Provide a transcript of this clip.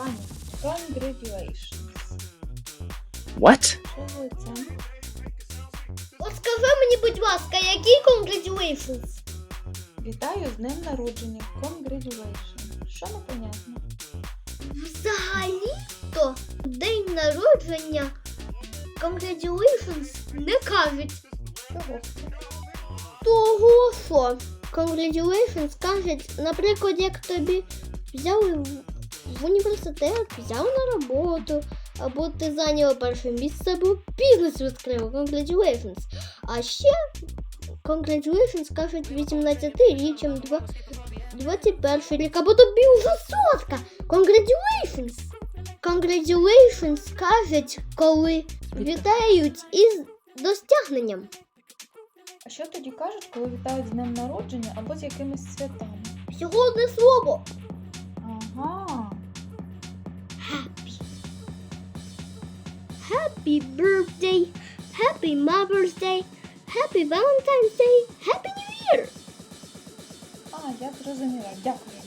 Ваня, congratulations. What? От скажи мені, будь ласка, які congratulations? Вітаю з днем народження. Congratulations. Що непонятно? Взагалі-то день народження congratulations не кажуть. Чого? Того що congratulations кажуть, наприклад, як тобі взяли в, університет, взяли на роботу, або ти зайняла перше місце, або бізнес відкрила. Congratulations. А ще congratulations кажуть 18-річчям, 21 рік, або тобі вже сотка. Congratulations! Congratulations кажуть, коли вітають із достягненням. А що тоді кажуть, коли вітають з днем народження або з якимись святами? Всього одне слово. Happy birthday. Happy Mother's Day. Happy Valentine's Day. Happy New Year. А, я зрозуміла. Дякую.